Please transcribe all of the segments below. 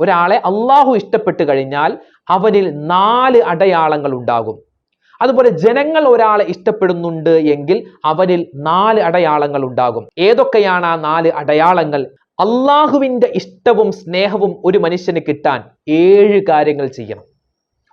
ഒരാളെ അള്ളാഹു ഇഷ്ടപ്പെട്ട് കഴിഞ്ഞാൽ അവനിൽ നാല് അടയാളങ്ങൾ ഉണ്ടാകും. അതുപോലെ ജനങ്ങൾ ഒരാളെ ഇഷ്ടപ്പെടുന്നുണ്ട് എങ്കിൽ അവനിൽ നാല് അടയാളങ്ങൾ ഉണ്ടാകും. ഏതൊക്കെയാണ് ആ നാല് അടയാളങ്ങൾ? അള്ളാഹുവിന്റെ ഇഷ്ടവും സ്നേഹവും ഒരു മനുഷ്യന് കിട്ടാൻ ഏഴ് കാര്യങ്ങൾ ചെയ്യണം.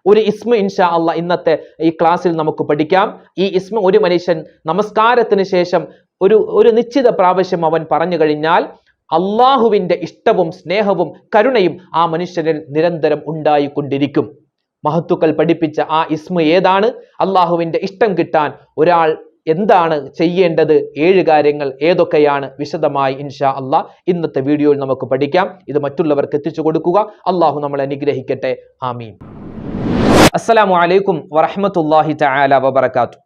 ഒരു ഇസ്മ ഇൻഷാ അല്ല ഇന്നത്തെ ഈ ക്ലാസ്സിൽ നമുക്ക് പഠിക്കാം. ഈ ഇസ്മ ഒരു മനുഷ്യൻ നമസ്കാരത്തിന് ശേഷം ഒരു ഒരു നിശ്ചിത പ്രാവശ്യം അവൻ പറഞ്ഞു കഴിഞ്ഞാൽ അള്ളാഹുവിന്റെ ഇഷ്ടവും സ്നേഹവും കരുണയും ആ മനുഷ്യരിൽ നിരന്തരം ഉണ്ടായിക്കൊണ്ടിരിക്കും. മഹത്തുക്കൾ പഠിപ്പിച്ച ആ ഇസ്മ ഏതാണ്? അള്ളാഹുവിന്റെ ഇഷ്ടം കിട്ടാൻ ഒരാൾ എന്താണ് ചെയ്യേണ്ടത്? ഏഴ് കാര്യങ്ങൾ ഏതൊക്കെയാണ്? വിശദമായി ഇൻഷാ അള്ളാ ഇന്നത്തെ വീഡിയോയിൽ നമുക്ക് പഠിക്കാം. ഇത് മറ്റുള്ളവർക്ക് എത്തിച്ചു കൊടുക്കുക. അള്ളാഹു നമ്മളെ അനുഗ്രഹിക്കട്ടെ. ആമീൻ. അസ്സലാമു അലൈക്കും വറഹ്മത്തുള്ളാഹി തആല വബറകാത്തു.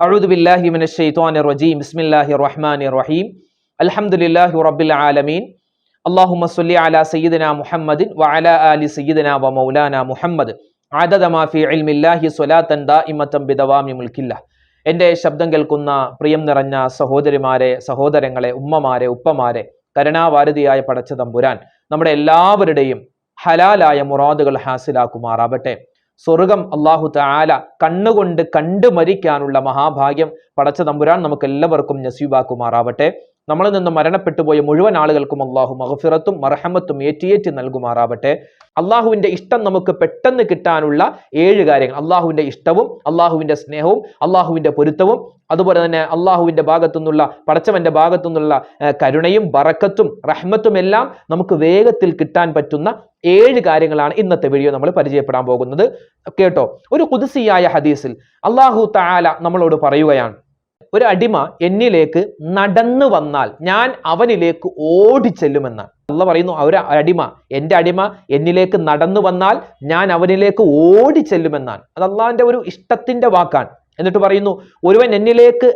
അഊദു ബില്ലാഹി മിനശ് റജീം. ബിസ്മില്ലാഹിർ റഹ്മാനിർ റഹീം. അലഹമുല്ലാഹു റബ്ബിൽ ആലമീൻ. അള്ളാഹുമ സല്ലി അല സയ്യിദന മുഹമ്മദിൻ വഅല ആലി സയ്യിദന വ മൗലാന മുഹമ്മദ്. ആദദമാ ഇൽമില്ലാഹി സ്വലാത്തൻ ബിദവാമി ശബ്ദം കേൾക്കുന്ന പ്രിയം നിറഞ്ഞ സഹോദരിമാരെ സഹോദരങ്ങളെ ഉമ്മമാരെ ഉപ്പമാരെ കരുണാവാരതിയായ പടച്ച തമ്പുരാൻ നമ്മുടെ എല്ലാവരുടെയും ഹലാലായ മുറാദുകൾ ഹാസിലാക്കുമാറാവട്ടെ. സ്വർഗം അള്ളാഹു താല കണ്ണുകൊണ്ട് കണ്ടു മരിക്കാനുള്ള മഹാഭാഗ്യം പടച്ച തമ്പുരാൻ നമുക്ക് എല്ലാവർക്കും നസീബാക്കുമാറാവട്ടെ. നമ്മളിൽ നിന്ന് മരണപ്പെട്ടു പോയ മുഴുവൻ ആളുകൾക്കും അള്ളാഹു മഹഫിറത്തും മർഹമത്തും ഏറ്റിയേറ്റി നൽകുമാറാവട്ടെ. അള്ളാഹുവിന്റെ ഇഷ്ടം നമുക്ക് പെട്ടെന്ന് കിട്ടാനുള്ള ഏഴ് കാര്യങ്ങൾ. അള്ളാഹുവിന്റെ ഇഷ്ടവും അള്ളാഹുവിന്റെ സ്നേഹവും അള്ളാഹുവിന്റെ പൊരുത്തവും അതുപോലെ തന്നെ അള്ളാഹുവിന്റെ ഭാഗത്തു നിന്നുള്ള പടച്ചവന്റെ ഭാഗത്തു നിന്നുള്ള കരുണയും ബറക്കത്തും റഹ്മത്തും എല്ലാം നമുക്ക് വേഗത്തിൽ കിട്ടാൻ പറ്റുന്ന ഏഴ് കാര്യങ്ങളാണ് ഇന്നത്തെ വീഡിയോ നമ്മൾ പരിചയപ്പെടാൻ പോകുന്നത്. കേട്ടോ? ഒരു കുതിസിയായ ഹദീസിൽ അള്ളാഹു താല നമ്മളോട് പറയുകയാണ്. ഒരു അടിമ എന്നിലേക്ക് നടന്നു വന്നാൽ ഞാൻ അവനിലേക്ക് ഓടി ഓടിച്ചെല്ലുമെന്നാണ് അള്ള പറയുന്നു ഒരു അടിമ എന്റെ അടിമ എന്നിലേക്ക് നടന്നു വന്നാൽ ഞാൻ അവനിലേക്ക് ഓടിച്ചെല്ലുമെന്നാണ്. അത് അള്ളാഹിന്റെ ഒരു ഇഷ്ടത്തിന്റെ വാക്കാണ്. എന്നിട്ട് പറയുന്നു ഒരുവൻ എന്നിലേക്ക്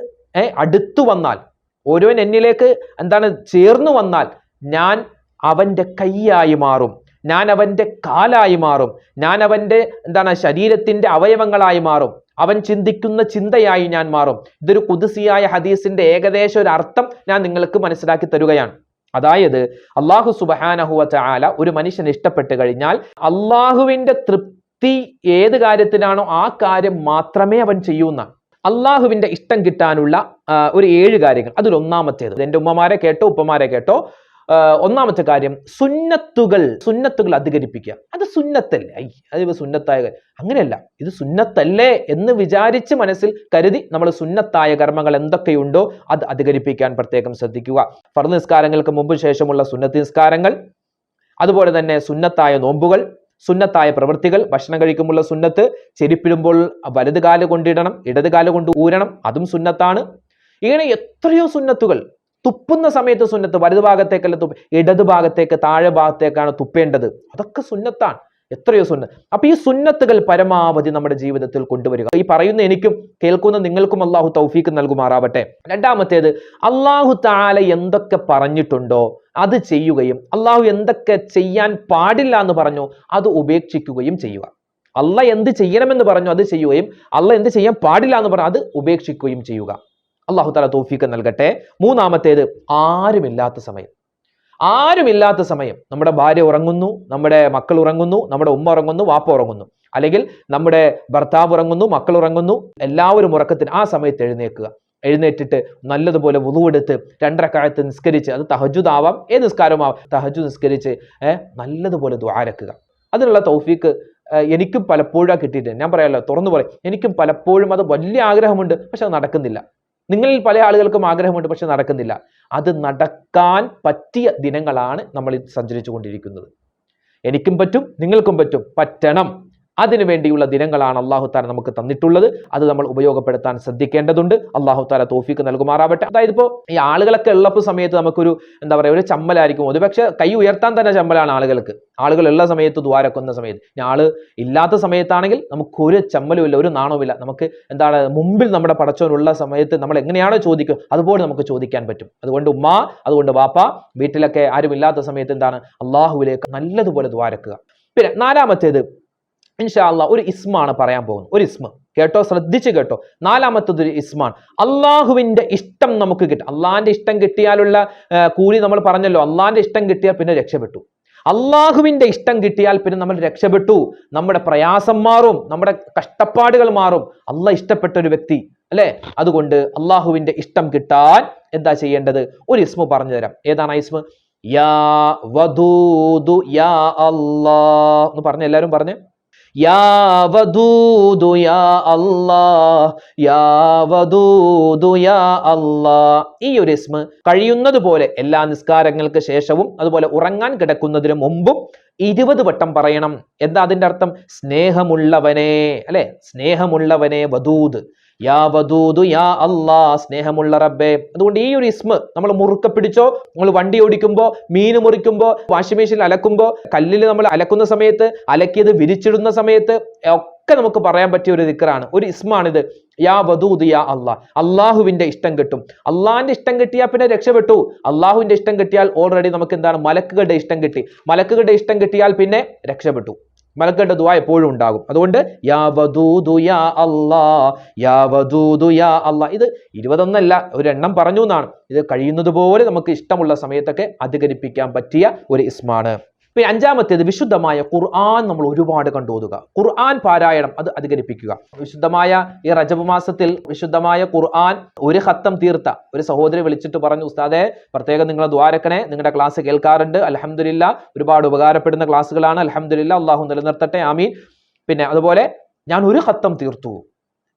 അടുത്തു വന്നാൽ ഒരുവൻ എന്നിലേക്ക് എന്താണ് ചേർന്നു വന്നാൽ ഞാൻ അവന്റെ കൈയായി മാറും. ഞാൻ അവന്റെ കാലായി മാറും. ഞാൻ അവന്റെ എന്താണ് ശരീരത്തിന്റെ അവയവങ്ങളായി മാറും. അവൻ ചിന്തിക്കുന്ന ചിന്തയായി ഞാൻ മാറും. ഇതൊരു കുതിസിയായ ഹദീസിന്റെ ഏകദേശം ഒരു അർത്ഥം ഞാൻ നിങ്ങൾക്ക് മനസ്സിലാക്കി തരുകയാണ്. അതായത് അള്ളാഹു സുബഹാനഹുവ ആല ഒരു മനുഷ്യൻ ഇഷ്ടപ്പെട്ട് കഴിഞ്ഞാൽ അള്ളാഹുവിന്റെ തൃപ്തി ഏത് കാര്യത്തിലാണോ ആ കാര്യം മാത്രമേ അവൻ ചെയ്യുന്ന അള്ളാഹുവിന്റെ ഇഷ്ടം കിട്ടാനുള്ള ഒരു ഏഴ് കാര്യങ്ങൾ. അതിൽ ഒന്നാമത്തേത് എന്റെ ഉമ്മമാരെ കേട്ടോ ഉപ്പമാരെ കേട്ടോ. ഒന്നാമത്തെ കാര്യം സുന്നത്തുകൾ സുന്നത്തുകൾ അധികരിപ്പിക്കുക. അത് സുന്നത്തല്ലേ? ഐ അത് സുന്നത്തായ. അങ്ങനെയല്ല ഇത് സുന്നത്തല്ലേ എന്ന് വിചാരിച്ച് മനസ്സിൽ കരുതി നമ്മൾ സുന്നത്തായ കർമ്മങ്ങൾ എന്തൊക്കെയുണ്ടോ അത് അധികരിപ്പിക്കാൻ പ്രത്യേകം ശ്രദ്ധിക്കുക. ഫർദ് നിസ്കാരങ്ങൾക്ക് മുമ്പ് ശേഷമുള്ള സുന്നത്ത് നിസ്കാരങ്ങൾ അതുപോലെ തന്നെ സുന്നത്തായ നോമ്പുകൾ സുന്നത്തായ പ്രവൃത്തികൾ ഭക്ഷണം കഴിക്കുമ്പോൾ സുന്നത്ത് ചെരിപ്പിടുമ്പോൾ വലത് കൊണ്ടിടണം ഇടത് കാൽ കൊണ്ട് ഊരണം അതും സുന്നത്താണ്. ഇങ്ങനെ എത്രയോ സുന്നത്തുകൾ തുപ്പുന്ന സമയത്ത് സുന്നത്ത് വലതു ഭാഗത്തേക്കല്ല തുപ്പ് ഇടത് ഭാഗത്തേക്ക് താഴെ ഭാഗത്തേക്കാണ് തുപ്പേണ്ടത്. അതൊക്കെ സുന്നത്താണ്. എത്രയോ സുന്നത്ത്. അപ്പൊ ഈ സുന്നത്തുകൾ പരമാവധി നമ്മുടെ ജീവിതത്തിൽ കൊണ്ടുവരിക. ഈ പറയുന്ന എനിക്കും കേൾക്കുന്ന നിങ്ങൾക്കും അള്ളാഹു തൗഫീക്ക് നൽകുമാറാവട്ടെ. രണ്ടാമത്തേത് അള്ളാഹു താല എന്തൊക്കെ പറഞ്ഞിട്ടുണ്ടോ അത് ചെയ്യുകയും അള്ളാഹു എന്തൊക്കെ ചെയ്യാൻ പാടില്ല എന്ന് പറഞ്ഞു അത് ഉപേക്ഷിക്കുകയും ചെയ്യുക. അല്ല എന്ത് ചെയ്യണമെന്ന് പറഞ്ഞു അത് ചെയ്യുകയും അല്ല എന്ത് ചെയ്യാൻ പാടില്ല എന്ന് പറഞ്ഞു അത് ഉപേക്ഷിക്കുകയും ചെയ്യുക. അള്ളാഹു താല തോഫീക്ക് നൽകട്ടെ. മൂന്നാമത്തേത് ആരുമില്ലാത്ത സമയം. ആരുമില്ലാത്ത സമയം നമ്മുടെ ഭാര്യ ഉറങ്ങുന്നു നമ്മുടെ മക്കൾ ഉറങ്ങുന്നു നമ്മുടെ ഉമ്മ ഉറങ്ങുന്നു വാപ്പ ഉറങ്ങുന്നു. അല്ലെങ്കിൽ നമ്മുടെ ഭർത്താവ് ഉറങ്ങുന്നു മക്കൾ ഉറങ്ങുന്നു. എല്ലാവരും ഉറക്കത്തിന് ആ സമയത്ത് എഴുന്നേൽക്കുക. എഴുന്നേറ്റിട്ട് നല്ലതുപോലെ വുളുവെടുത്ത് രണ്ടരക്കാലത്ത് നിസ്കരിച്ച് അത് തഹജുദ് ആവാം ഏത് നിസ്കാരമാവാം തഹജു നിസ്കരിച്ച് നല്ലതുപോലെ ദ്വാരക്കുക അതിനുള്ള തൗഫീക്ക് എനിക്കും പലപ്പോഴും കിട്ടിയിട്ടുണ്ട്. ഞാൻ പറയാമല്ലോ തുറന്നു പറയും. എനിക്കും പലപ്പോഴും അത് വലിയ ആഗ്രഹമുണ്ട് പക്ഷെ അത് നടക്കുന്നില്ല. നിങ്ങളിൽ പല ആളുകൾക്കും ആഗ്രഹമുണ്ട് പക്ഷെ നടക്കുന്നില്ല. അത് നടക്കാൻ പറ്റിയ ദിനങ്ങളാണ് നമ്മൾ സഞ്ചരിച്ചു കൊണ്ടിരിക്കുന്നത് എനിക്കും പറ്റും നിങ്ങൾക്കും പറ്റും. പറ്റണം. അതിനു വേണ്ടിയുള്ള ദിനങ്ങളാണ് അള്ളാഹു താല നമുക്ക് തന്നിട്ടുള്ളത്. അത് നമ്മൾ ഉപയോഗപ്പെടുത്താൻ ശ്രദ്ധിക്കേണ്ടതുണ്ട്. അള്ളാഹു താല തോഫിക്ക് നൽകുമാറാവട്ടെ. അതായത് ഇപ്പോൾ ഈ ആളുകളൊക്കെ ഉള്ളപ്പോൾ സമയത്ത് നമുക്കൊരു എന്താ പറയുക ഒരു ചമ്മലായിരിക്കും. ഒരു പക്ഷേ കൈ ഉയർത്താൻ തന്നെ ചമ്മലാണ് ആളുകൾക്ക്. ആളുകൾ ഉള്ള സമയത്ത് ദ്വാരക്കുന്ന സമയത്ത്. ആൾ ഇല്ലാത്ത സമയത്താണെങ്കിൽ നമുക്ക് ഒരു ചമ്മലുമില്ല ഒരു നാണവുമില്ല നമുക്ക് എന്താണ് മുമ്പിൽ നമ്മുടെ പടച്ചോനുള്ള സമയത്ത് നമ്മൾ എങ്ങനെയാണോ ചോദിക്കും അതുപോലെ നമുക്ക് ചോദിക്കാൻ പറ്റും. അതുകൊണ്ട് ഉമ്മ അതുകൊണ്ട് വാപ്പ വീട്ടിലൊക്കെ ആരും ഇല്ലാത്ത സമയത്ത് എന്താണ് അള്ളാഹുവിലേക്ക് നല്ലതുപോലെ ദ്വാരക്കുക പിന്നെ നാലാമത്തേത് ഇൻഷാ അള്ളാഹ് ഒരു ഇസ്മാണ് പറയാൻ പോകുന്നത്. ഒരു ഇസ്മ. കേട്ടോ? ശ്രദ്ധിച്ച് കേട്ടോ. നാലാമത്തത് ഒരു ഇസ്മാണ്. അള്ളാഹുവിന്റെ ഇഷ്ടം നമുക്ക് കിട്ടും. അള്ളാഹിന്റെ ഇഷ്ടം കിട്ടിയാലുള്ള കൂലി നമ്മൾ പറഞ്ഞല്ലോ. അള്ളാഹിന്റെ ഇഷ്ടം കിട്ടിയാൽ പിന്നെ രക്ഷപ്പെട്ടു. അള്ളാഹുവിന്റെ ഇഷ്ടം കിട്ടിയാൽ പിന്നെ നമ്മൾ രക്ഷപ്പെട്ടു. നമ്മുടെ പ്രയാസം മാറും. നമ്മുടെ കഷ്ടപ്പാടുകൾ മാറും. അള്ളാഹ് ഇഷ്ടപ്പെട്ട ഒരു വ്യക്തി അല്ലെ? അതുകൊണ്ട് അള്ളാഹുവിന്റെ ഇഷ്ടം കിട്ടാൻ എന്താ ചെയ്യേണ്ടത്? ഒരു ഇസ്മ പറഞ്ഞു തരാം. ഏതാണ് ഇസ്മു? യാ വദൂദു യാ അല്ലാ എന്ന് പറഞ്ഞ എല്ലാവരും പറഞ്ഞേ യാ വദൂദു യാ അല്ലാ യാ വദൂദു യാ അല്ലാ ഈ ഒരു ഇസ്മ കഴിയുന്നത് പോലെ എല്ലാ നിസ്കാരങ്ങൾക്ക് ശേഷവും അതുപോലെ ഉറങ്ങാൻ കിടക്കുന്നതിന് മുമ്പും ഇരുപത് വട്ടം പറയണം. എന്താ അതിന്റെ അർത്ഥം? സ്നേഹമുള്ളവനെ അല്ലെ? സ്നേഹമുള്ളവനെ വദൂദ് യാ യാ സ്നേഹമുള്ള റബ്ബേ. അതുകൊണ്ട് ഈ ഒരു ഇസ്മ നമ്മൾ മുറുക്ക പിടിച്ചോ നമ്മൾ വണ്ടി ഓടിക്കുമ്പോ മീൻ മുറിക്കുമ്പോ വാഷിംഗ് മെഷീനിൽ അലക്കുമ്പോ കല്ലിൽ നമ്മൾ അലക്കുന്ന സമയത്ത് അലക്കിയത് വിരിച്ചിടുന്ന സമയത്ത് ഒക്കെ നമുക്ക് പറയാൻ പറ്റിയ ഒരു ദിക്കറാണ് ഒരു ഇസ്മാണിത്. യാ വധൂത് യാ അള്ളാഹ് അള്ളാഹുവിന്റെ ഇഷ്ടം കിട്ടും. അള്ളാഹിന്റെ ഇഷ്ടം കിട്ടിയാൽ പിന്നെ രക്ഷപ്പെട്ടു. അള്ളാഹുവിന്റെ ഇഷ്ടം കിട്ടിയാൽ ഓൾറെഡി നമുക്ക് എന്താണ്? മലക്കുകളുടെ ഇഷ്ടം കിട്ടി. മലക്കുകളുടെ ഇഷ്ടം കിട്ടിയാൽ പിന്നെ രക്ഷപ്പെട്ടു. മലക്കുകളുടെ ദുആ എപ്പോഴും ഉണ്ടാകും. അതുകൊണ്ട് യാ യാ യാ യാ ഇത് ഇരുപതൊന്നല്ല ഒരു എണ്ണം പറഞ്ഞു എന്നാണ്. ഇത് കഴിയുന്നത് പോലെ നമുക്ക് ഇഷ്ടമുള്ള സമയത്തൊക്കെ അധികരിപ്പിക്കാൻ പറ്റിയ ഒരു ഇസ്മാണ്. പിന്നെ അഞ്ചാമത്തേത് വിശുദ്ധമായ ഖുർആൻ നമ്മൾ ഒരുപാട് കണ്ടോതുക ഖുർആൻ പാരായണം അത് അധികരിപ്പിക്കുക. വിശുദ്ധമായ ഈ റജബ് മാസത്തിൽ വിശുദ്ധമായ ഖുർആൻ ഒരു ഹത്തം തീർത്ത ഒരു സഹോദരി വിളിച്ചിട്ട് പറഞ്ഞു ഉസ്താദെ പ്രത്യേകം നിങ്ങൾ ദ്വാരക്കണേ നിങ്ങളുടെ ക്ലാസ് കേൾക്കാറുണ്ട്. അലഹമില്ല ഒരുപാട് ഉപകാരപ്പെടുന്ന ക്ലാസ്സുകളാണ്. അലഹമില്ല അള്ളാഹു നിലനിർത്തട്ടെ. ആമീൻ. പിന്നെ അതുപോലെ ഞാൻ ഒരു ഹത്തം തീർത്തു.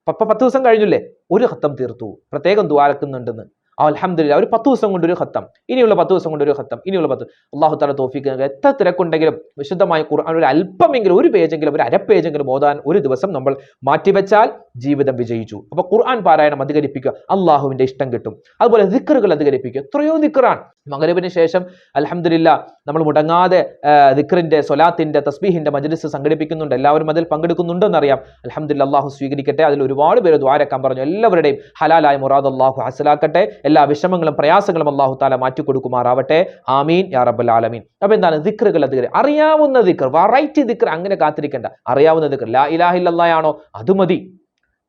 പത്ത് ദിവസം കഴിഞ്ഞില്ലേ? ഒരു ഹത്തം തീർത്തു. പ്രത്യേകം ദ്വാരക്കുന്നുണ്ടെന്ന് അലഹമില്ല ഒരു പത്ത് ദിവസം കൊണ്ട് ഒരു ഖത്തം. ഇനിയുള്ള പത്ത് ദിവസം കൊണ്ട് ഒരു ഖത്തം. ഇനിയുള്ള പത്ത് അള്ളാഹു താല തോഫിക്ക്. എത്ര തിരക്കുണ്ടെങ്കിലും വിശുദ്ധമായ ഖുർആൻ ഒരു അല്പമെങ്കിലും ഒരു പേജെങ്കിലും ഒരു അര പേജെങ്കിലും ഓതാൻ ഒരു ദിവസം നമ്മൾ മാറ്റിവെച്ചാൽ ജീവിതം വിജയിച്ചു. അപ്പൊ ഖുർആൻ പാരായണം അധികരിപ്പിക്കുക അള്ളാഹുവിന്റെ ഇഷ്ടം കിട്ടും. അതുപോലെ ദിക്കറുകൾ അധികരിപ്പിക്കുക. എത്രയോ ദിക്കറാണ് മകരവിന് ശേഷം അലഹമില്ല നമ്മൾ മുടങ്ങാതെ ദിക്കറിന്റെ സൊലാത്തിന്റെ തസ്ബീഹിന്റെ മജ്ലിസ് സംഘടിപ്പിക്കുന്നുണ്ട്. എല്ലാവരും അതിൽ പങ്കെടുക്കുന്നുണ്ടെന്നറിയാം. അലഹമില്ല അള്ളാഹു സ്വീകരിക്കട്ടെ. അതിൽ ഒരുപാട് പേര് ദ്വാരക്കാൻ പറഞ്ഞു. എല്ലാവരുടെയും ഹലാലായ മുറാദ് അള്ളാഹു ഹസലാക്കട്ടെ. എല്ലാ വിഷമങ്ങളും പ്രയാസങ്ങളും അള്ളാഹു താല മാറ്റിക്കൊടുക്കുമാറാവട്ടെ. ആമീൻ. യാ റബ്ബൽ ആലമീൻ. അപ്പൊ എന്താണ് ദിക്റുകൾ അധികരി അറിയാവുന്ന ദിക്ർ വെറൈറ്റി ദിക്ർ അങ്ങനെ കാത്തിരിക്കേണ്ട. അറിയാവുന്ന ദിക്ർ ലാ ഇലാഹില്ലാണോ അത് മതി.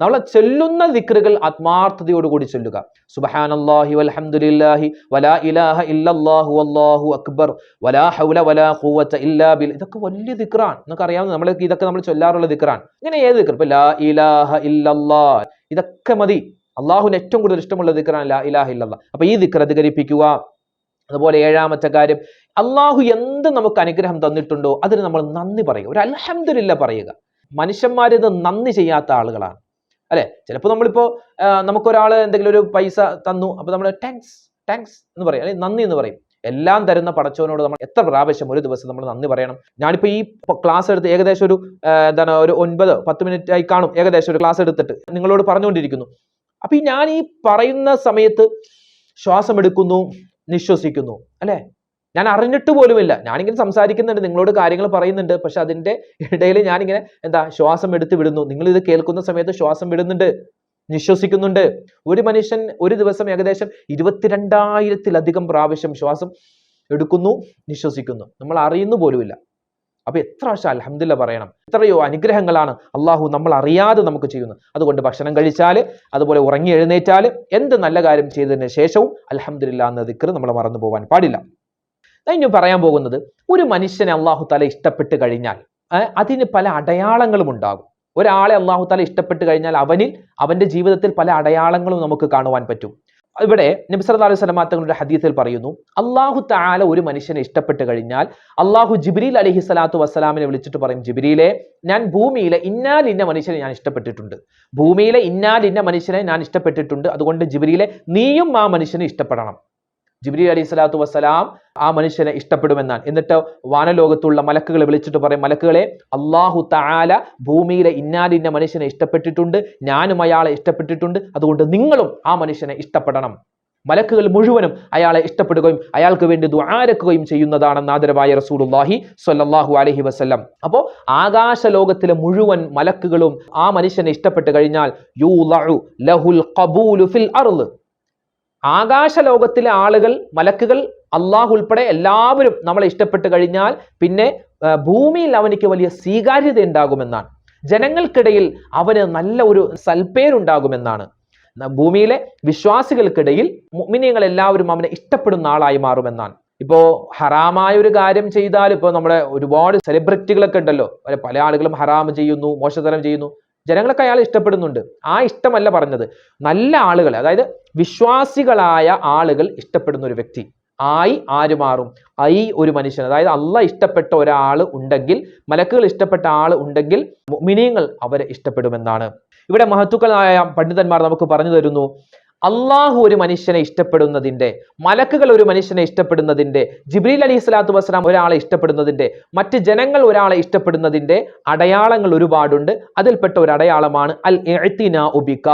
നമ്മൾ ചൊല്ലുന്ന ദിക്റുകൾ ആത്മാർത്ഥതയോടുകൂടി ചൊല്ലുക. സുബ്ഹാനല്ലാഹി വൽഹംദുലില്ലാഹി വലാ ഇലാഹ ഇല്ലല്ലാഹു വല്ലാഹു അക്ബർ വലാ ഹൗല വലാ ഇല്ലാ ബിൽ ഇതൊക്കെ വലിയ ദിക്റാണ്. നമുക്ക് അറിയാവുന്ന നമ്മൾ ഇതൊക്കെ നമ്മൾ ചൊല്ലാറുള്ള ദിക്റാണ്. ഇങ്ങനെ ഏത് ദിക്ർ ഇപ്പൊ ലാ ഇലാഹ ഇല്ലല്ലാഹ്. ഇതൊക്കെ മതി. അള്ളാഹുവിന് ഏറ്റവും കൂടുതൽ ഇഷ്ടമുള്ള ദിക്കറാണ് ലാ ഇലാഹ ഇല്ലല്ലാഹ് അപ്പൊ ഈ ദിക്കർ അധികരിപ്പിക്കുക. അതുപോലെ ഏഴാമത്തെ കാര്യം അള്ളാഹു എന്ത് നമുക്ക് അനുഗ്രഹം തന്നിട്ടുണ്ടോ അതിന് നമ്മൾ നന്ദി പറയുക. ഒരു അലഹമില്ല പറയുക. മനുഷ്യന്മാരിത് നന്ദി ചെയ്യാത്ത ആളുകളാണ്. അല്ലെ? ചിലപ്പോൾ നമ്മളിപ്പോ നമുക്കൊരാൾ എന്തെങ്കിലും ഒരു പൈസ തന്നു അപ്പൊ നമ്മൾ താങ്ക്സ് താങ്ക്സ് എന്ന് പറയും. അല്ലെങ്കിൽ നന്ദി എന്ന് പറയും. എല്ലാം തരുന്ന പടച്ചവനോട് നമ്മൾ എത്ര പ്രാവശ്യം ഒരു ദിവസം നമ്മൾ നന്ദി പറയണം. ഞാനിപ്പോ ഈ ക്ലാസ് എടുത്ത് ഏകദേശം ഒരു എന്താണ് ഒരു ഒൻപത് പത്ത് മിനിറ്റ് ആയി കാണും. ഏകദേശം ഒരു ക്ലാസ് എടുത്തിട്ട്. നിങ്ങളോട് പറഞ്ഞുകൊണ്ടിരിക്കുന്നു. അപ്പൊ ഈ ഞാൻ ഈ പറയുന്ന സമയത്ത് ശ്വാസം എടുക്കുന്നു നിശ്വസിക്കുന്നു അല്ലെ? ഞാൻ അറിഞ്ഞിട്ട് പോലുമില്ല. ഞാനിങ്ങനെ സംസാരിക്കുന്നുണ്ട് നിങ്ങളോട് കാര്യങ്ങൾ പറയുന്നുണ്ട് പക്ഷെ അതിന്റെ ഇടയിൽ ഞാനിങ്ങനെ എന്താ ശ്വാസം എടുത്ത് വിടുന്നു. നിങ്ങൾ ഇത് കേൾക്കുന്ന സമയത്ത് ശ്വാസം വിടുന്നുണ്ട് നിശ്വസിക്കുന്നുണ്ട്. ഒരു മനുഷ്യൻ ഒരു ദിവസം ഏകദേശം ഇരുപത്തിരണ്ടായിരത്തിലധികം പ്രാവശ്യം ശ്വാസം എടുക്കുന്നു നിശ്വസിക്കുന്നു. നമ്മൾ അറിയുന്നു പോലുമില്ല. അപ്പൊ എത്ര പ്രാവശ്യം അലഹമില്ല പറയണം? എത്രയോ അനുഗ്രഹങ്ങളാണ് അള്ളാഹു നമ്മൾ അറിയാതെ നമുക്ക് ചെയ്യുന്നത്. അതുകൊണ്ട് ഭക്ഷണം കഴിച്ചാൽ അതുപോലെ ഉറങ്ങി എഴുന്നേറ്റാൽ എന്ത് നല്ല കാര്യം ചെയ്തതിന് ശേഷവും അലഹമില്ല എന്ന ദിക്കർ നമ്മൾ മറന്നു പോകാൻ പാടില്ല. ഞാൻ പറയാൻ പോകുന്നത് ഒരു മനുഷ്യനെ അള്ളാഹു തല ഇഷ്ടപ്പെട്ട് കഴിഞ്ഞാൽ അതിന് പല അടയാളങ്ങളും ഉണ്ടാകും. ഒരാളെ അള്ളാഹു തല ഇഷ്ടപ്പെട്ട് കഴിഞ്ഞാൽ അവനിൽ അവന്റെ ജീവിതത്തിൽ പല അടയാളങ്ങളും നമുക്ക് കാണുവാൻ പറ്റും. ഇവിടെ നബിസല്ലാ അലൈഹി സ്വലമാ തങ്ങളുടെ ഹദീസിൽ പറയുന്നു അള്ളാഹു താല ഒരു മനുഷ്യനെ ഇഷ്ടപ്പെട്ട് കഴിഞ്ഞാൽ അള്ളാഹു ജിബ്രീൽ അലഹി സ്വലാത്തു വസ്സലാമിനെ വിളിച്ചിട്ട് പറയും ജിബ്രീലെ ഞാൻ ഭൂമിയിലെ ഇന്നാൽ ഇന്ന മനുഷ്യനെ ഞാൻ ഇഷ്ടപ്പെട്ടിട്ടുണ്ട്. ഭൂമിയിലെ ഇന്നാൽ ഇന്ന മനുഷ്യനെ ഞാൻ ഇഷ്ടപ്പെട്ടിട്ടുണ്ട്. അതുകൊണ്ട് ജിബ്രീലെ നീയും ആ മനുഷ്യനെ ഇഷ്ടപ്പെടണം. ജിബ്രീൽ അലി സ്വലാത്തു വസ്സലാം ആ മനുഷ്യനെ ഇഷ്ടപ്പെടുമെന്നാണ്. എന്നിട്ട് വാനലോകത്തുള്ള മലക്കുകളെ വിളിച്ചിട്ട് പറയും മലക്കുകളെ അള്ളാഹു താല ഭൂമിയിലെ ഇന്നാലിന്റെ മനുഷ്യനെ ഇഷ്ടപ്പെട്ടിട്ടുണ്ട് ഞാനും അയാളെ ഇഷ്ടപ്പെട്ടിട്ടുണ്ട് അതുകൊണ്ട് നിങ്ങളും ആ മനുഷ്യനെ ഇഷ്ടപ്പെടണം. മലക്കുകൾ മുഴുവനും അയാളെ ഇഷ്ടപ്പെടുകയും അയാൾക്ക് വേണ്ടി ദ്വാരക്കുകയും ചെയ്യുന്നതാണ് ആദരവായ റസൂലുള്ളാഹി സൊല്ലാഹു അലഹി വസല്ലം. അപ്പോൾ ആകാശ ലോകത്തിലെ മുഴുവൻ മലക്കുകളും ആ മനുഷ്യനെ ഇഷ്ടപ്പെട്ട് കഴിഞ്ഞാൽ യു ലഹുൽ ഫിൽ ആകാശ ലോകത്തിലെ ആളുകൾ മലക്കുകൾ അള്ളാഹു ഉൾപ്പെടെ എല്ലാവരും നമ്മളെ ഇഷ്ടപ്പെട്ട് കഴിഞ്ഞാൽ പിന്നെ ഭൂമിയിൽ അവനിക്ക് വലിയ സ്വീകാര്യത ഉണ്ടാകുമെന്നാണ്. ജനങ്ങൾക്കിടയിൽ അവന് നല്ല ഒരു സൽപ്പേരുണ്ടാകുമെന്നാണ് ഭൂമിയിലെ വിശ്വാസികൾക്കിടയിൽ മുമിനിയങ്ങൾ എല്ലാവരും അവനെ ഇഷ്ടപ്പെടുന്ന ആളായി മാറുമെന്നാണ്. ഇപ്പോ ഹറാമായ ഒരു കാര്യം ചെയ്താൽ ഇപ്പോൾ നമ്മുടെ ഒരുപാട് സെലിബ്രിറ്റികളൊക്കെ ഉണ്ടല്ലോ. പല ആളുകളും ഹറാം ചെയ്യുന്നു മോശതരം ചെയ്യുന്നു. ജനങ്ങളൊക്കെ അയാൾ ഇഷ്ടപ്പെടുന്നുണ്ട്. ആ ഇഷ്ടമല്ല പറഞ്ഞത്. നല്ല ആളുകൾ അതായത് വിശ്വാസികളായ ആളുകൾ ഇഷ്ടപ്പെടുന്ന ഒരു വ്യക്തി. ആയി ആര് മാറും? ഐ ഒരു മനുഷ്യൻ. അതായത് അല്ല ഇഷ്ടപ്പെട്ട ഒരാൾ ഉണ്ടെങ്കിൽ മലക്കുകൾ ഇഷ്ടപ്പെട്ട ആൾ ഉണ്ടെങ്കിൽ മിനിയങ്ങൾ അവരെ ഇഷ്ടപ്പെടുമെന്നാണ്. ഇവിടെ മഹത്തുക്കളായ പണ്ഡിതന്മാർ നമുക്ക് പറഞ്ഞു തരുന്നു അള്ളാഹു ഒരു മനുഷ്യനെ ഇഷ്ടപ്പെടുന്നതിന്റെ മലക്കുകൾ ഒരു മനുഷ്യനെ ഇഷ്ടപ്പെടുന്നതിന്റെ ജിബ്രീൽ അലി സ്വലാത്തു വസ്സലാം ഒരാളെ ഇഷ്ടപ്പെടുന്നതിന്റെ മറ്റ് ജനങ്ങൾ ഒരാളെ ഇഷ്ടപ്പെടുന്നതിന്റെ അടയാളങ്ങൾ ഒരുപാടുണ്ട്. അതിൽപ്പെട്ട ഒരു അടയാളമാണ് അൽ എഴുത്തിന ഉബിക്ക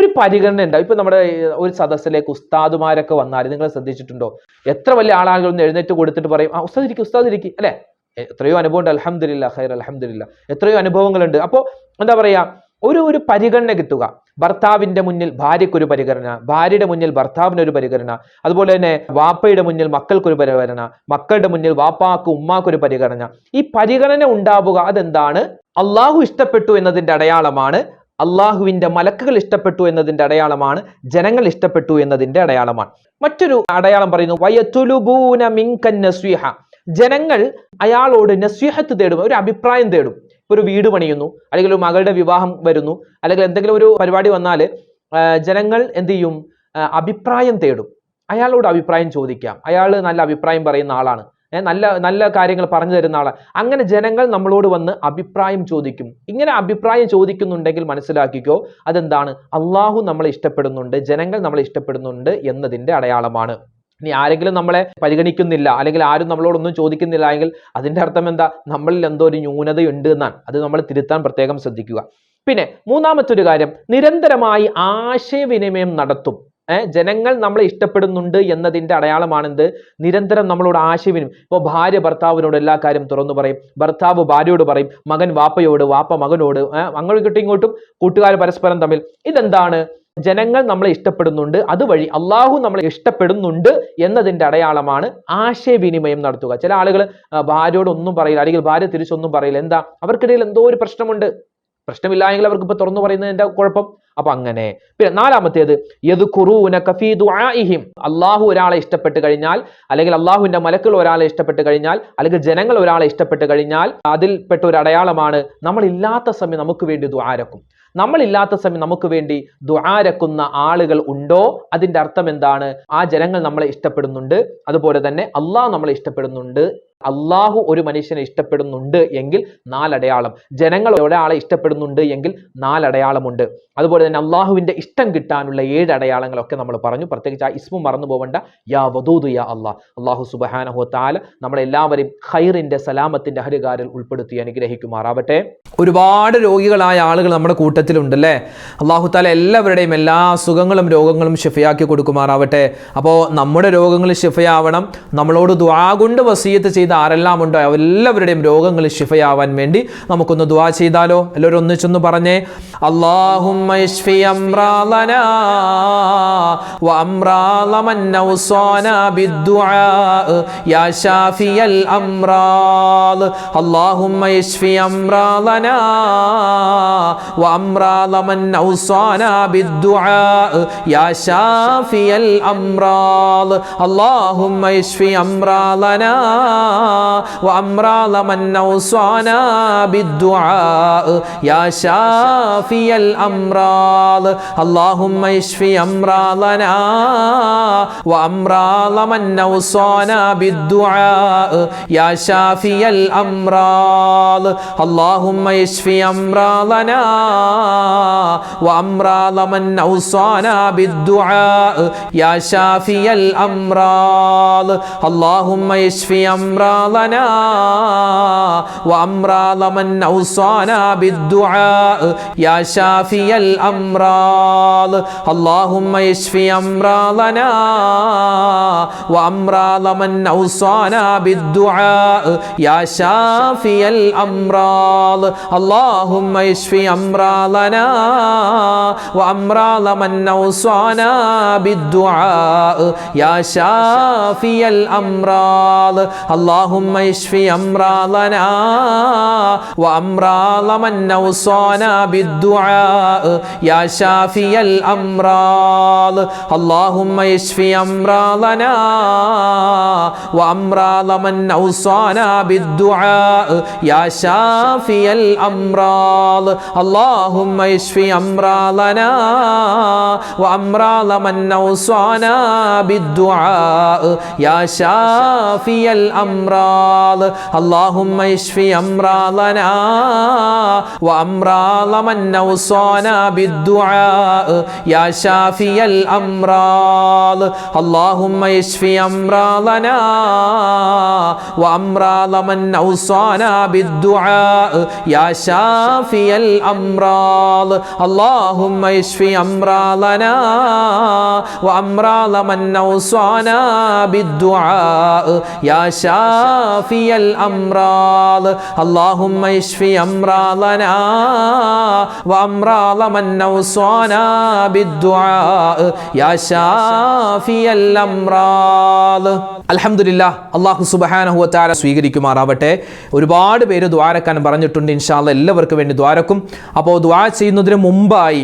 ഒരു പരിഗണന ഉണ്ടാവും. ഇപ്പൊ നമ്മുടെ ഒരു സദസ്സിലേക്ക് ഉസ്താദുമാരൊക്കെ വന്നാൽ നിങ്ങൾ ശ്രദ്ധിച്ചിട്ടുണ്ടോ? എത്ര വലിയ ഒന്ന് എഴുന്നേറ്റ് കൊടുത്തിട്ട് പറയും ആ ഉസ്താദ് ഇരിക്കും ഉസ്താദ് ഇരിക്കും അല്ലെ? എത്രയോ അനുഭവം ഉണ്ട്. അലഹമില്ല ഖൈർ അലഹമില്ല എത്രയോ അനുഭവങ്ങളുണ്ട്. അപ്പോൾ എന്താ പറയാ ഒരു ഒരു പരിഗണന കിട്ടുക. ഭർത്താവിന്റെ മുന്നിൽ ഭാര്യയ്ക്കൊരു പരിഗണന ഭാര്യയുടെ മുന്നിൽ ഭർത്താവിനൊരു പരിഗണന അതുപോലെ തന്നെ വാപ്പയുടെ മുന്നിൽ മക്കൾക്കൊരു പരിഗണന മക്കളുടെ മുന്നിൽ വാപ്പാക്ക് ഉമ്മാക്കൊരു പരിഗണന. ഈ പരിഗണന ഉണ്ടാവുക അതെന്താണ്? അള്ളാഹു ഇഷ്ടപ്പെട്ടു എന്നതിന്റെ അടയാളമാണ് അള്ളാഹുവിന്റെ മലക്കുകൾ ഇഷ്ടപ്പെട്ടു എന്നതിന്റെ അടയാളമാണ് ജനങ്ങൾ ഇഷ്ടപ്പെട്ടു എന്നതിന്റെ അടയാളമാണ്. മറ്റൊരു അടയാളം പറയുന്നു വയത്തുലുബൂന മിങ്കൻ ജനങ്ങൾ അയാളോട് നസ്വീഹത്ത് തേടും ഒരു അഭിപ്രായം തേടും. ഒരു വീട് പണിയുന്നു അല്ലെങ്കിൽ ഒരു മകളുടെ വിവാഹം വരുന്നു അല്ലെങ്കിൽ എന്തെങ്കിലും ഒരു പരിപാടി വന്നാൽ ജനങ്ങൾ എന്ത് ചെയ്യും? അഭിപ്രായം തേടും. അയാളോട് അഭിപ്രായം ചോദിക്കാം. അയാൾ നല്ല അഭിപ്രായം പറയുന്ന ആളാണ്. നല്ല നല്ല കാര്യങ്ങൾ പറഞ്ഞു തരുന്ന ആളാണ്. അങ്ങനെ ജനങ്ങൾ നമ്മളോട് വന്ന് അഭിപ്രായം ചോദിക്കും. ഇങ്ങനെ അഭിപ്രായം ചോദിക്കുന്നുണ്ടെങ്കിൽ മനസ്സിലാക്കിക്കോ അതെന്താണ്? അള്ളാഹു നമ്മളെ ഇഷ്ടപ്പെടുന്നുണ്ട് ജനങ്ങൾ നമ്മളെ ഇഷ്ടപ്പെടുന്നുണ്ട് എന്നതിന്റെ അടയാളമാണ്. ഇനി ആരെങ്കിലും നമ്മളെ പരിഗണിക്കുന്നില്ല അല്ലെങ്കിൽ ആരും നമ്മളോടൊന്നും ചോദിക്കുന്നില്ല എങ്കിൽ അതിന്റെ അർത്ഥം എന്താ? നമ്മളിൽ എന്തോ ഒരു ന്യൂനതയുണ്ട് എന്നാണ്. അത് നമ്മൾ തിരുത്താൻ പ്രത്യേകം ശ്രദ്ധിക്കുക. പിന്നെ മൂന്നാമത്തെ ഒരു കാര്യം നിരന്തരമായി ആശയവിനിമയം നടത്തും. ജനങ്ങൾ നമ്മളെ ഇഷ്ടപ്പെടുന്നുണ്ട് എന്നതിന്റെ അടയാളമാണെന്ത്? നിരന്തരം നമ്മളോട് ആശയവിനിമയം. ഇപ്പോൾ ഭാര്യ ഭർത്താവിനോട് എല്ലാ കാര്യം തുറന്നു പറയും. ഭർത്താവ് ഭാര്യയോട് പറയും. മകൻ വാപ്പയോട് വാപ്പ മകനോട് അങ്ങോട്ടും ഇങ്ങോട്ടും കൂട്ടുകാർ പരസ്പരം തമ്മിൽ. ഇതെന്താണ്? ജനങ്ങൾ നമ്മളെ ഇഷ്ടപ്പെടുന്നുണ്ട്. അതുവഴി അള്ളാഹു നമ്മളെ ഇഷ്ടപ്പെടുന്നുണ്ട് എന്നതിന്റെ അടയാളമാണ് ആശയവിനിമയം നടത്തുക. ചില ആളുകൾ ഭാര്യയോട് ഒന്നും പറയില്ല അല്ലെങ്കിൽ ഭാര്യ തിരിച്ചൊന്നും പറയില്ല. എന്താ? അവർക്കിടയിൽ എന്തോ ഒരു പ്രശ്നമുണ്ട്. പ്രശ്നമില്ലായെങ്കിൽ അവർക്ക് ഇപ്പൊ തുറന്നു പറയുന്നതിന്റെ കുഴപ്പം? അപ്പൊ അങ്ങനെ. പിന്നെ നാലാമത്തേത് ദുആഇഹിം. അള്ളാഹു ഒരാളെ ഇഷ്ടപ്പെട്ട് കഴിഞ്ഞാൽ അല്ലെങ്കിൽ അള്ളാഹുവിന്റെ മലക്കൾ ഒരാളെ ഇഷ്ടപ്പെട്ട് കഴിഞ്ഞാൽ അല്ലെങ്കിൽ ജനങ്ങൾ ഒരാളെ ഇഷ്ടപ്പെട്ട് കഴിഞ്ഞാൽ അതിൽപ്പെട്ട ഒരു അടയാളമാണ് നമ്മളില്ലാത്ത സമയം നമുക്ക് വേണ്ടി ദ്വാരക്കും നമ്മളില്ലാത്ത സമയം നമുക്ക് വേണ്ടി ദ്വാരക്കുന്ന ആളുകൾ ഉണ്ടോ? അതിന്റെ അർത്ഥം എന്താണ്? ആ ജനങ്ങൾ നമ്മളെ ഇഷ്ടപ്പെടുന്നുണ്ട്. അതുപോലെ തന്നെ അള്ളാഹ് നമ്മളെ ഇഷ്ടപ്പെടുന്നുണ്ട്. അള്ളാഹു ഒരു മനുഷ്യനെ ഇഷ്ടപ്പെടുന്നുണ്ട് എങ്കിൽ നാലടയാളം. ജനങ്ങൾ ഒരാളെ ഇഷ്ടപ്പെടുന്നുണ്ട് എങ്കിൽ നാലടയാളമുണ്ട്. അതുപോലെ തന്നെ അള്ളാഹുവിന്റെ ഇഷ്ടം കിട്ടാനുള്ള ഏഴ് അടയാളങ്ങളൊക്കെ നമ്മൾ പറഞ്ഞു. പ്രത്യേകിച്ച് ആ ഇസ്മു മറന്നു പോവേണ്ട. യാ വദൂദ് യാ അള്ളാഹ് അള്ളാഹു സുബഹാനഹു താല നമ്മളെല്ലാവരെയും ഖൈറിന്റെ സലാമത്തിന്റെ ഹരികാരിൽ ഉൾപ്പെടുത്തി അനുഗ്രഹിക്കുമാറാവട്ടെ. ഒരുപാട് രോഗികളായ ആളുകൾ നമ്മുടെ കൂട്ടത്തിലുണ്ട് അല്ലേ അള്ളാഹു താല എല്ലാവരുടെയും എല്ലാ അസുഖങ്ങളും രോഗങ്ങളും ഷിഫയാക്കി കൊടുക്കുമാറാവട്ടെ. അപ്പോൾ നമ്മുടെ രോഗങ്ങൾ ഷിഫയാവണം നമ്മളോട് ദ്വാ കൊണ്ട് വസീയത്ത് ചെയ്ത ആരെല്ലാം ഉണ്ടോ എല്ലാവരുടെയും രോഗങ്ങൾ ഷിഫയാവാൻ വേണ്ടി നമുക്കൊന്ന് ദ്വാ ചെയ്താലോ എല്ലാവരും ഒന്നിച്ചൊന്ന് പറഞ്ഞേ അള്ളാഹുമ്മ اشفي أمراضنا وأمراض من أوصانا بالدعاء يا شافي الأمراض اللهم اشفي أمراضنا وأمراض من أوصانا بالدعاء. يا شافي الأمراض اللهم اشفي أمراضنا وأمراض من أوصانا بالدعاء. يا شافي الأمراض اللهم اشفي أمراضنا وأمراض من أوصانا بالدعاء. يا شافي الأمراض اللهم اشفي أمراضنا أمرالنا لنا لمن أوصانا بالدعاء يا شافي الأمرال. اللهم يشفي أمرالنا لنا لمن أوصانا بالدعاء يا شافي الأمرال. اللهم يشفي أمرالنا لنا لمن أوصانا بالدعاء يا شافي الأمرال. الله اللهم اشفي امراضنا وامراض من أوصانا بالدعاء يا شافي الامراض اللهم اشفي امراضنا وامراض من أوصانا بالدعاء يا شافي الامراض اللهم اشفي امراضنا وامراض من أوصانا بالدعاء يا شافي الامراض الأمراض اللهم اشف أمراضنا وأمراض من أوصانا بالدعاء. يا شافي الأمراض اللهم اشف أمراضنا وأمراض من أوصانا بالدعاء. يا شافي الأمراض اللهم اشف أمراضنا وأمراض من أوصانا بالدعاء. يا شافي الأمراض اللهم اشف أمراضنا وأمراض من أوصانا بالدعاء يا شافي الأمراض اللهم اشف أمراضنا وأمراض من أوصانا بالدعاء يا شافي الأمراض الحمد لله അള്ളാഹു സുബഹാനഹു താര സ്വീകരിക്കുമാറാവട്ടെ ഒരുപാട് പേര് ദ്വാരക്കാൻ പറഞ്ഞിട്ടുണ്ട് ഇൻഷാല്ല എല്ലാവർക്കും വേണ്ടി ദ്വാരക്കും അപ്പോൾ ദ്വാ ചെയ്യുന്നതിന് മുമ്പായി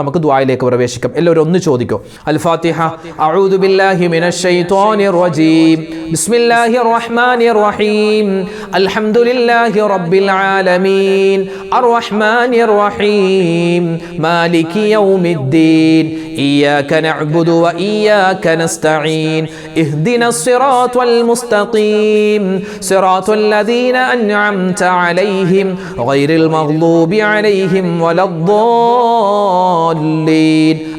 നമുക്ക് ദ്വായിലേക്ക് പ്രവേശിക്കാം എല്ലാവരും ഒന്ന് ചോദിക്കോ അൽ ഫാത്തിഹ അഊദു ബില്ലാഹി മിനശ് ശൈത്വാനിർ റജീം ബിസ്മില്ലാഹിർ റഹ്മാനിർ റഹീം അൽഹംദുലില്ലാഹി റബ്ബിൽ ആലമീൻ അർറഹ്മാനിർ റഹീം മാലികി യൗമിദ്ദീൻ إياك نعبد وإياك نستعين اهدنا الصراط المستقيم صراط الذين أنعمت عليهم غير المغضوب عليهم ولا الضالين الضالين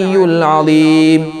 العلي العظيم.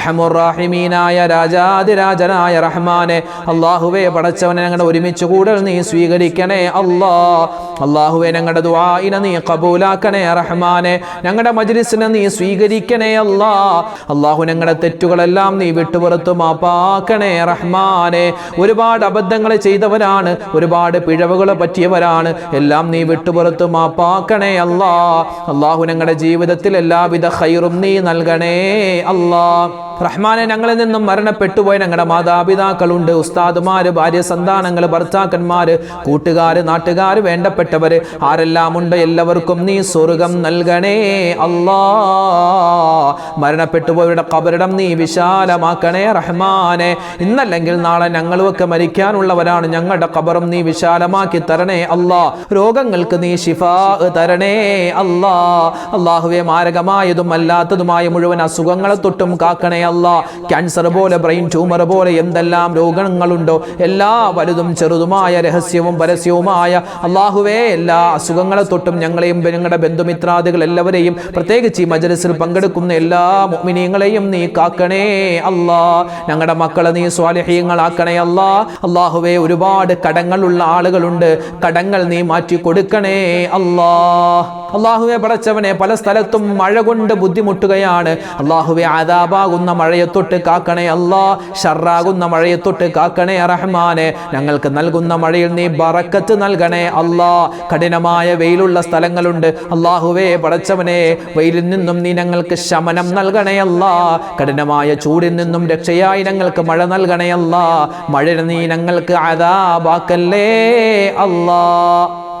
അർഹമുറാഹിമീനായ രാജാതിരാജനായ റഹ്മാനെ. അള്ളാഹുവെ പടച്ചവനെ ഞങ്ങളുടെ ഒരുമിച്ച് കൂടൽ നീ സ്വീകരിക്കണേ അല്ലാ. അള്ളാഹുവെ ഞങ്ങളുടെ ദുആഇനെ നീ കബൂലാക്കണേ റഹ്മാനെ. ഞങ്ങളുടെ മജ്ലിസിനെ നീ സ്വീകരിക്കണേ അല്ലാ. അള്ളാഹു ഞങ്ങളുടെ തെറ്റുകളെല്ലാം നീ വിട്ടുപുറത്തു മാപ്പാക്കണേ റഹ്മാനെ. ഒരുപാട് അബദ്ധങ്ങൾ ചെയ്തവരാണ് ഒരുപാട് പിഴവുകൾ പറ്റിയവരാണ്. എല്ലാം നീ വിട്ടുപുറത്തു മാപ്പാക്കണേ അല്ലാ. അള്ളാഹു ഞങ്ങളുടെ ജീവിതത്തിൽ എല്ലാവിധ ഹൈറും നീ നൽകണേ അല്ലാ. റഹ്മാനെ ഞങ്ങളിൽ നിന്നും മരണപ്പെട്ടുപോയ ഞങ്ങളുടെ മാതാപിതാക്കളുണ്ട്. ഉസ്താദുമാര് ഭാര്യ സന്താനങ്ങൾ ഭർത്താക്കന്മാര് കൂട്ടുകാര് നാട്ടുകാര് വേണ്ടപ്പെട്ടവര് ആരെല്ലാം ഉണ്ട് എല്ലാവർക്കും നീ സ്വർഗം നൽകണേ. അല്ലാ മരണപ്പെട്ടുപോയവരുടെ കബറിടം നീ വിശാലമാക്കണേ റഹ്മാനെ. ഇന്നല്ലെങ്കിൽ നാളെ ഞങ്ങളുമൊക്കെ മരിക്കാനുള്ളവരാണ് ഞങ്ങളുടെ കബറും നീ വിശാലമാക്കി തരണേ അല്ലാ. രോഗങ്ങൾക്ക് നീ ഷിഫാ തരണേ അല്ലാ. അള്ളാഹുവെ മാരകമായതും അല്ലാത്തതുമായ മുഴുവൻ അസുഖങ്ങളെ തൊട്ടും കാക്കണേ അല്ല. ക്യാൻസർ പോലെ ബ്രെയിൻ ട്യൂമർ പോലെ എന്തെല്ലാം രോഗങ്ങളുണ്ടോ? എല്ലാ വലുതും ചെറുതുമായ രഹസ്യവും പരസ്യവുമായ അള്ളാഹുവേ എല്ലാ അസുഖങ്ങളെ തൊട്ടും ഞങ്ങളെയും ഞങ്ങളുടെ ബന്ധുമിത്രാദികൾ എല്ലാവരെയും പ്രത്യേകിച്ച് ഈ മജലിസിൽ പങ്കെടുക്കുന്ന എല്ലാ മുഅ്മിനീങ്ങളെയും നീ കാക്കണേ അല്ലാ. ഞങ്ങളുടെ മക്കളെ നീ സ്വാലിഹ്യങ്ങളാക്കണേ അല്ലാ. അള്ളാഹുവേ ഒരുപാട് കടങ്ങളുള്ള ആളുകളുണ്ട്. കടങ്ങൾ നീ മാറ്റി കൊടുക്കണേ അല്ലാ. അള്ളാഹുവെ പടച്ചവനെ പല സ്ഥലത്തും മഴ കൊണ്ട് ബുദ്ധിമുട്ടുകയാണ്. അള്ളാഹുവെ ആദാബാകുന്ന മഴയെ തൊട്ട് കാക്കണേ അല്ലാ. ഷറാകുന്ന മഴയെ തൊട്ട് കാക്കണേ റഹ്മാനെ. ഞങ്ങൾക്ക് നൽകുന്ന മഴയിൽ നീ ബറക്കത്ത് നൽകണേ അല്ലാ. കഠിനമായ വെയിലുള്ള സ്ഥലങ്ങളുണ്ട്. അള്ളാഹുവേ പടച്ചവനെ വെയിലിൽ നിന്നും നീ ഞങ്ങൾക്ക് ശമനം നൽകണയല്ല കഠിനമായ ചൂടിൽ നിന്നും രക്ഷയായി ഞങ്ങൾക്ക് മഴ നൽകണയല്ല മഴ നീ ഞങ്ങൾക്ക് അതാബാക്കല്ലേ അല്ലാ.